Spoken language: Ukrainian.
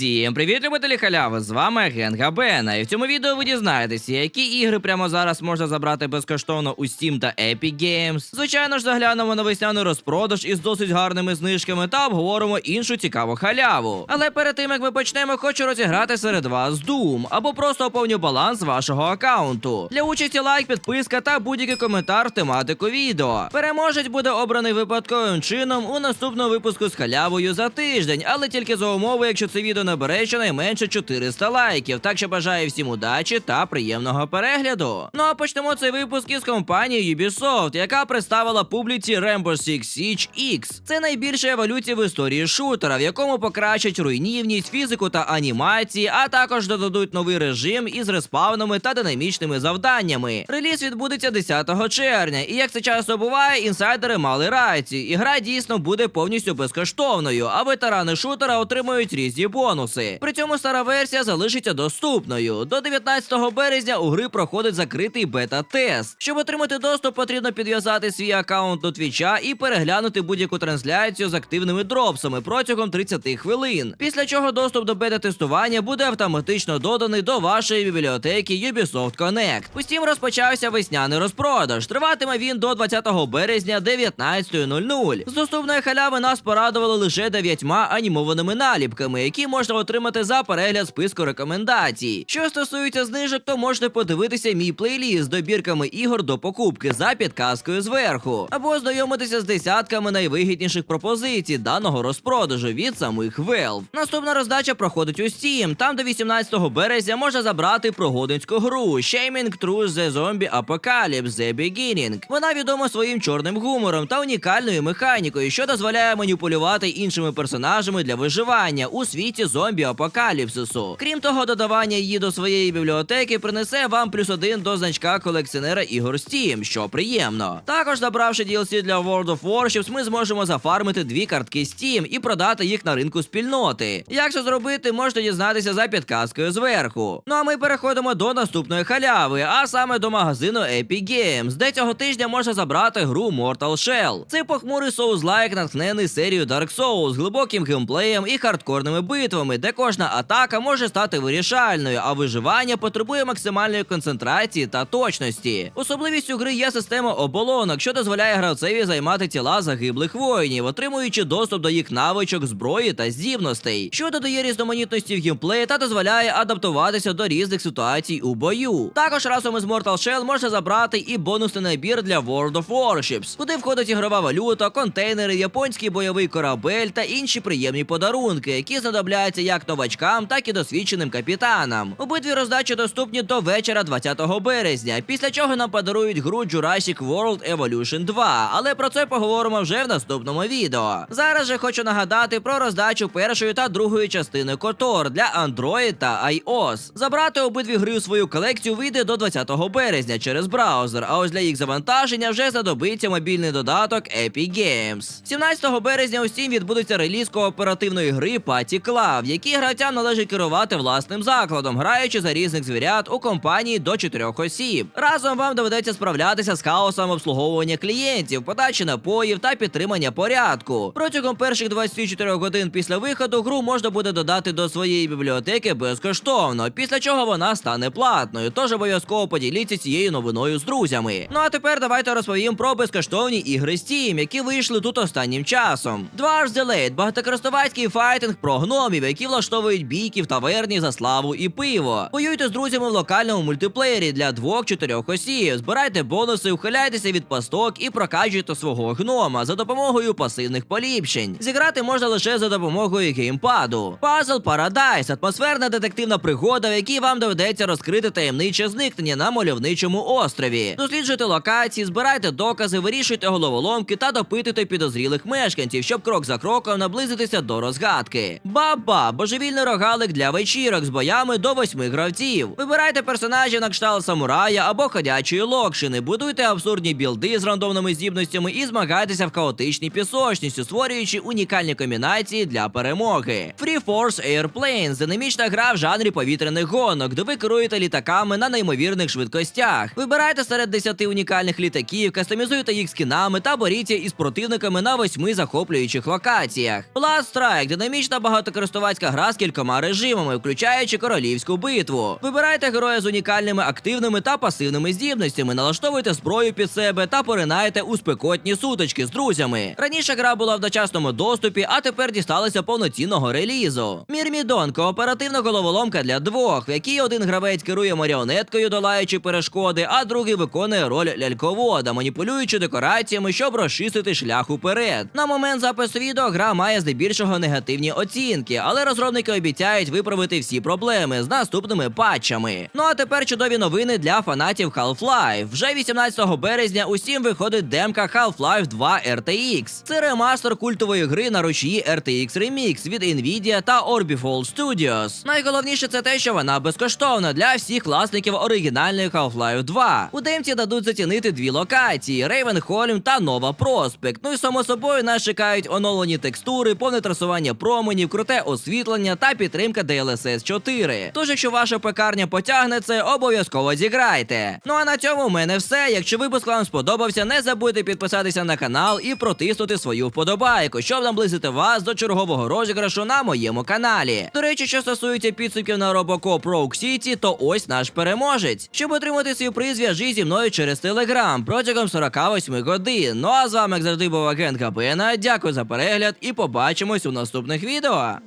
Всім привіт, любителі халяви! З вами Генга Бена. І в цьому відео ви дізнаєтеся, які ігри прямо зараз можна забрати безкоштовно у Steam та Epic Games. Звичайно ж, заглянемо на весняний розпродаж із досить гарними знижками та обговоримо іншу цікаву халяву. Але перед тим як ми почнемо, хочу розіграти серед вас Doom або просто оповню баланс вашого аккаунту. Для участі лайк, підписка та будь-який коментар в тематику відео. Переможець буде обраний випадковим чином у наступному випуску з халявою за тиждень, але тільки за умови, якщо це відео набере щонайменше 400 лайків. Так що бажаю всім удачі та приємного перегляду. Ну а почнемо цей випуск із компанії Ubisoft, яка представила публіці Rainbow Six Siege X. Це найбільша еволюція в історії шутера, в якому покращать руйнівність, фізику та анімації, а також додадуть новий режим із респавнами та динамічними завданнями. Реліз відбудеться 10 червня, і як це часто буває, інсайдери мали рацію. Ігра дійсно буде повністю безкоштовною, а ветерани шутера отримують різні бонуси. При цьому стара версія залишиться доступною. До 19 березня у гри проходить закритий бета-тест. Щоб отримати доступ, потрібно підв'язати свій аккаунт до твіча і переглянути будь-яку трансляцію з активними дропсами протягом 30 хвилин. Після чого доступ до бета-тестування буде автоматично доданий до вашої бібліотеки Ubisoft Connect. У Steam розпочався весняний розпродаж. Триватиме він до 20 березня 19.00. З доступної халяви нас порадували лише дев'ятьма анімованими наліпками, які можна отримати за перегляд списку рекомендацій. Що стосується знижок, то можете подивитися мій плейліст з добірками ігор до покупки за підказкою зверху, або ознайомитися з десятками найвигідніших пропозицій даного розпродажу від самих Valve. Наступна роздача проходить у Steam. Там до 18 березня можна забрати пригодницьку гру Shaming Through the Zombie Apocalypse The Beginning. Вона відома своїм чорним гумором та унікальною механікою, що дозволяє маніпулювати іншими персонажами для виживання у світі зомбі апокаліпсису. Крім того, додавання її до своєї бібліотеки принесе вам плюс один до значка колекціонера ігор Steam, що приємно. Також забравши DLC для World of Warships, ми зможемо зафармити дві картки Steam і продати їх на ринку спільноти. Як це зробити, можете дізнатися за підказкою зверху. Ну а ми переходимо до наступної халяви, а саме до магазину Epic Games, де цього тижня можна забрати гру Mortal Shell. Це похмурий соус-лайк, натхнений серією Dark Souls з глибоким геймплеєм і хардкорними битвами, де кожна атака може стати вирішальною, а виживання потребує максимальної концентрації та точності. Особливістю гри є система оболонок, що дозволяє гравцеві займати тіла загиблих воїнів, отримуючи доступ до їх навичок, зброї та здібностей, що додає різноманітності в геймплеї та дозволяє адаптуватися до різних ситуацій у бою. Також разом із Mortal Shell можна забрати і бонусний набір для World of Warships, куди входить ігрова валюта, контейнери, японський бойовий корабель та інші приємні подарунки, які знадобляються як новачкам, так і досвідченим капітанам. Обидві роздачі доступні до вечора 20 березня, після чого нам подарують гру Jurassic World Evolution 2, але про це поговоримо вже в наступному відео. Зараз же хочу нагадати про роздачу першої та другої частини Котор для Android та iOS. Забрати обидві гри у свою колекцію вийде до 20 березня через браузер, а ось для їх завантаження вже знадобиться мобільний додаток Epic Games. 17 березня у Steam відбудеться реліз кооперативної гри Party В якій гравцям належить керувати власним закладом, граючи за різних звірят у компанії до 4 осіб. Разом вам доведеться справлятися з хаосом обслуговування клієнтів, подачі напоїв та підтримання порядку. Протягом перших 24 годин після виходу гру можна буде додати до своєї бібліотеки безкоштовно, після чого вона стане платною. Тож обов'язково поділіться цією новиною з друзями. Ну а тепер давайте розповім про безкоштовні ігри Steam, які вийшли тут останнім часом. Два The Late – багатокористувацький файтинг про гномів, які влаштовують бійки в таверні за славу і пиво. Воюйте з друзями в локальному мультиплеєрі для двох-чотирьох осіб. Збирайте бонуси, ухиляйтеся від пасток і прокачуйте свого гнома за допомогою пасивних поліпшень. Зіграти можна лише за допомогою геймпаду. Puzzle Paradise – атмосферна детективна пригода, в якій вам доведеться розкрити таємниче зникнення на мальовничому острові. Досліджуйте локації, збирайте докази, вирішуйте головоломки та допитуйте підозрілих мешканців, щоб крок за кроком наблизитися до розгадки. Баба божевільний рогалик для вечірок з боями до восьми гравців. Вибирайте персонажів на кшталт самурая або ходячої локшини, будуйте абсурдні білди з рандомними здібностями і змагайтеся в хаотичній пісочності, створюючи унікальні комбінації для перемоги. Free Force Airplanes – динамічна гра в жанрі повітряних гонок, де ви керуєте літаками на неймовірних швидкостях. Вибирайте серед 10 унікальних літаків, кастомізуйте їх скінами та боріться із противниками на восьми захоплюючих локаціях. Blast Strike – динамічна багатокористувацька стрілецька гра з кількома режимами, включаючи королівську битву. Вибирайте героя з унікальними активними та пасивними здібностями, налаштовуйте зброю під себе та поринайте у спекотні сутички з друзями. Раніше гра була в дочасному доступі, а тепер дісталася повноцінного релізу. Мірмідон кооперативна головоломка для двох, в якій один гравець керує маріонеткою, долаючи перешкоди, а другий виконує роль ляльковода, маніпулюючи декораціями, щоб розчистити шлях уперед. На момент запису відео гра має здебільшого негативні оцінки, але розробники обіцяють виправити всі проблеми з наступними патчами. Ну а тепер чудові новини для фанатів Half-Life. Вже 18 березня усім виходить демка Half-Life 2 RTX. Це ремастер культової гри на рушії RTX Remix від Nvidia та Orbifall Studios. Найголовніше це те, що вона безкоштовна для всіх власників оригінальної Half-Life 2. У демці дадуть зацінити дві локації: Рейвенхольм та Нова Проспект. Ну і само собою нас чекають оновлені текстури, повне трасування променів, круте освітлення та підтримка DLSS 4. Тож, якщо ваша пекарня потягне це, обов'язково зіграйте. Ну а на цьому в мене все. Якщо випуск вам сподобався, не забудьте підписатися на канал і протиснути свою вподобайку, щоб наблизити вас до чергового розіграшу на моєму каналі. До речі, що стосується підсумків на Robocop Rogue City, то ось наш переможець. Щоб отримати свій приз, зв'яжіть зі мною через Телеграм протягом 48 годин. Ну а з вами, як завжди, був агент Габена. Дякую за перегляд і побачимось у наступних відео.